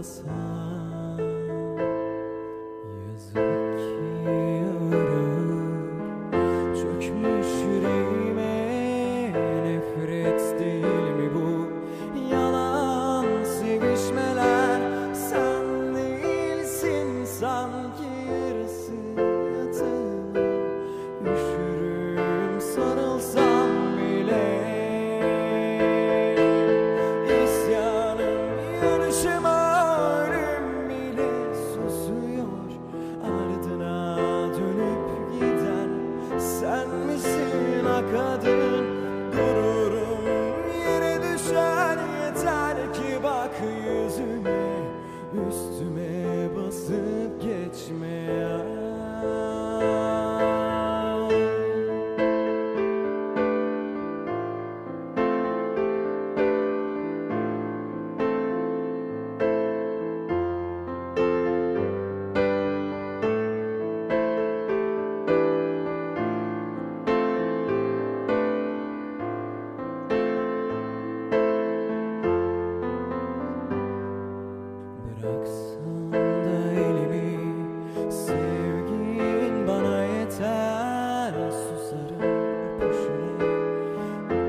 passar. Sevgin bana yeter Susarım öpüşüne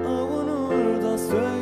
Avunur da söyle